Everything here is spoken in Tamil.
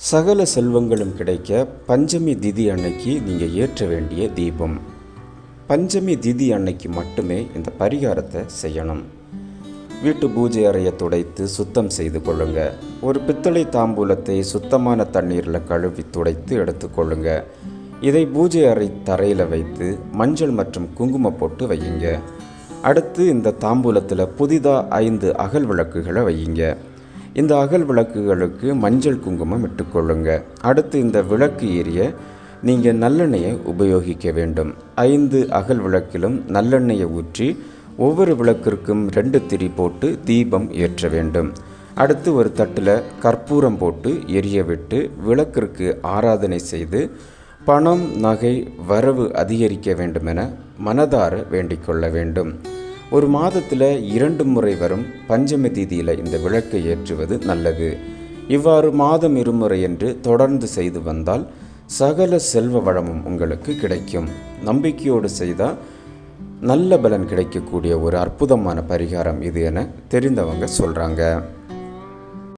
சகல செல்வங்களும் கிடைக்க பஞ்சமி திதி அன்னைக்கு நீங்கள் ஏற்ற வேண்டிய தீபம். பஞ்சமி திதி அன்னைக்கு மட்டுமே இந்த பரிகாரத்தை செய்யணும். வீட்டு பூஜை அறையை துடைத்து சுத்தம் செய்து கொள்ளுங்க. ஒரு பித்தளை தாம்பூலத்தை சுத்தமான தண்ணீரில் கழுவி துடைத்து எடுத்துக்கொள்ளுங்க இதை பூஜை அறை தரையில் வைத்து மஞ்சள் மற்றும் குங்குமம் போட்டு வையுங்க. அடுத்து இந்த தாம்பூலத்தில் புதிதாக ஐந்து அகல் விளக்குகளை வையுங்க. இந்த அகல் விளக்குகளுக்கு மஞ்சள் குங்குமம் இட்டுக்கொள்ளுங்க. அடுத்து இந்த விளக்கு எரிய நீங்கள் நல்லெண்ணெயை உபயோகிக்க வேண்டும். ஐந்து அகல் விளக்கிலும் நல்லெண்ணெயை ஊற்றி ஒவ்வொரு விளக்கிற்கும் ரெண்டு திரி போட்டு தீபம் ஏற்ற வேண்டும். அடுத்து ஒரு தட்டில் கற்பூரம் போட்டு எரிய விட்டு விளக்கிற்கு ஆராதனை செய்து பணம் நகை வரவு அதிகரிக்க வேண்டுமென மனதார வேண்டிக் கொள்ள வேண்டும். ஒரு மாதத்தில் இரண்டு முறை வரும் பஞ்சமி தீதியில் இந்த விளக்கை ஏற்றுவது நல்லது. இவ்வாறு மாதம் இருமுறை என்று தொடர்ந்து செய்து வந்தால் சகல செல்வ வளமும் உங்களுக்கு கிடைக்கும். நம்பிக்கையோடு செய்தால் நல்ல பலன் கிடைக்கக்கூடிய ஒரு அற்புதமான பரிகாரம் இது என தெரிந்தவங்க சொல்கிறாங்க